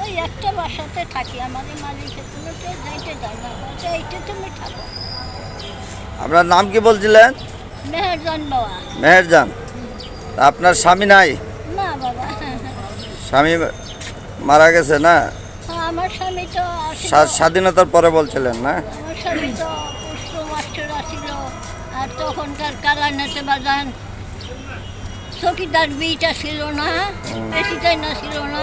ওই একটা বাসাতে থাকি আমাদের মালিকের কোনো কেউ যাইতে যায় না বলছে এইটা তুমি থাকো। আপনার নাম কি বলছিলেন? মেহেরজন বাবা। মেহেরজান। আপনার স্বামী নাই? না বাবা। স্বামী মারা গেছে না? হ্যাঁ, আমার স্বামী তো স্বাধীনতার পরে বলছিলেন না? আমার স্বামী তো পুষ্প মাস্টার আসিল আর তখনকার কালানাতে বাজান চকিদার বিটা ছিল না প্রেসিডেন্ট ছিল না।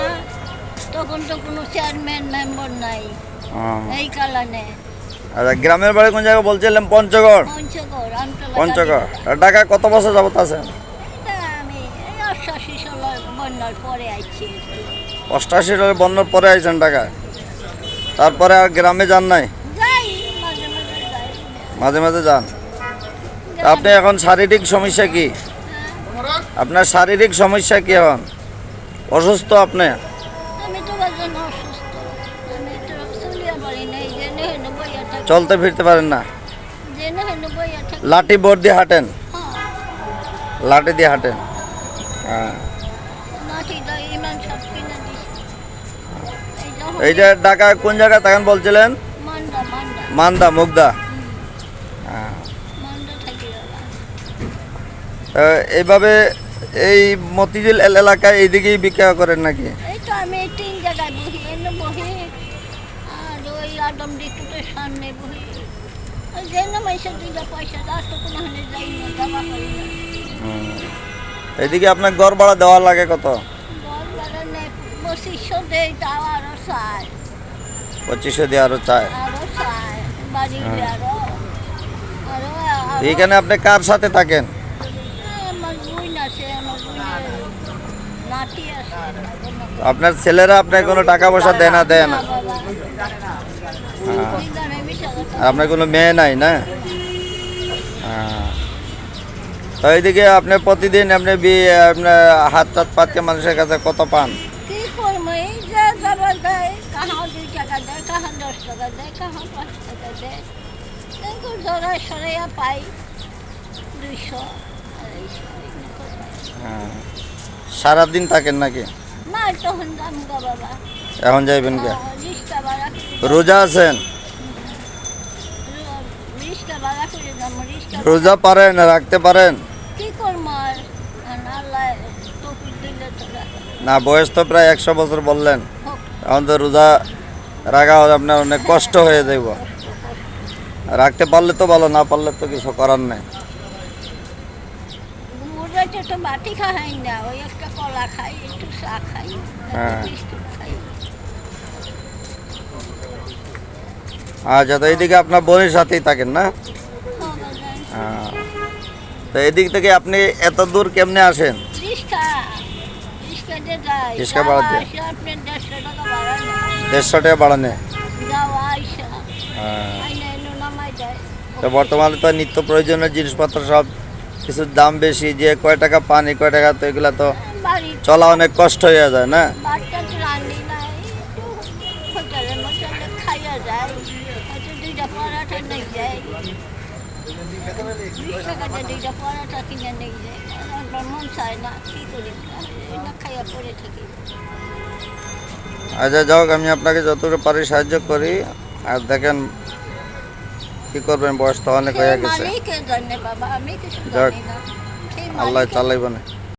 তখন তো কোনো চেয়ারম্যান মেম্বার নাই। এই কালানে আচ্ছা গ্রামের বাড়ি কোন জায়গায় বলছিলেন? পঞ্চগড়। পঞ্চগড় আর ঢাকা কত বছর যাবত আছেন? অষ্টাশি সালের বন্যার পরে আইছেন ঢাকায়? তারপরে আর গ্রামে যান নাই? মাঝে মাঝে যাই। মাঝে মাঝে যান? আপনি এখন শারীরিক সমস্যা কি? আপনার শারীরিক সমস্যা কি এখন? অসুস্থ আপনি? চলতে ফিরতে পারেন না। লাঠি বোর্ড দিয়ে হাঁটেন। লাঠি দিয়ে হাঁটেন। হ্যাঁ। এই যখন এই যে ঢাকায় কোন জায়গায় তখন বলছিলেন? মান্দা, মুগদা। হ্যাঁ। এইভাবে এই মতিঝিল এলাকায় এইদিকেই বিক্রি করেন নাকি? এই তো আমি এই বহি এনে বহি। আর ওই আদম ডিকুটের সামনে বহি। যেন মাইসে পয়সা তার তো কোনো যাই না দাবা করি না। এইদিকে আপনার ঘর ভাড়া দেওয়া লাগে কত? নেই পঁচিশশো তাও পঁচিশশো দিয়ে আরও চায় বাড়ি আরও। আপনি কার সাথে থাকেন আমার বোন আছে আমার বোনের নাতি আছে আপনার ছেলেরা আপনার কোনো টাকা পয়সা দেয় না দেয় না। আর আপনার কোনো মেয়ে নাই না? হ্যাঁ। তো এইদিকে আপনি প্রতিদিন আপনি বিয়ে আপনার হাত টাত পাতকে মানুষের কাছে কত পান? পাই। দুইশো। হ্যাঁ। সারাদিন থাকেন নাকি? এখন যাইবেন কে? করে রোজা আছেন? রোজা পারেন রাখতে পারেন? না বয়স তো প্রায় একশো বছর বললেন। এখন তো রোজা রাখা আপনার অনেক কষ্ট হয়ে যাইব। রাখতে পারলে তো ভালো না পারলে তো কিছু করার নেই। মুরগা তো বাটি খাই না ওই একটা কলা খাই একটু চা খাই হ্যাঁ। বিস্কুট খাই। আচ্ছা তো এইদিকে আপনার বোনের সাথেই থাকেন না? হ্যাঁ। তো এদিক থেকে আপনি এত দূর কেমনে আসেন? রিক্সা ভাড়া দিয়ে? দেড়শো টাকা ভাড়া নেয় বাড়ানে হ্যাঁ। যায় তো বর্তমানে তো নিত্য প্রয়োজনীয় জিনিসপত্র সব কিছু দাম বেশি যে কয় টাকা পানি কয় টাকা তো এগুলা তো চলা অনেক কষ্ট হয়ে যায় না? আচ্ছা যাও আমি আপনাকে যতটুকু পারি সাহায্য করি। আর দেখেন কি করবেন? বয়স তো অনেক হয়ে গেছে। আল্লাহ চালাইব না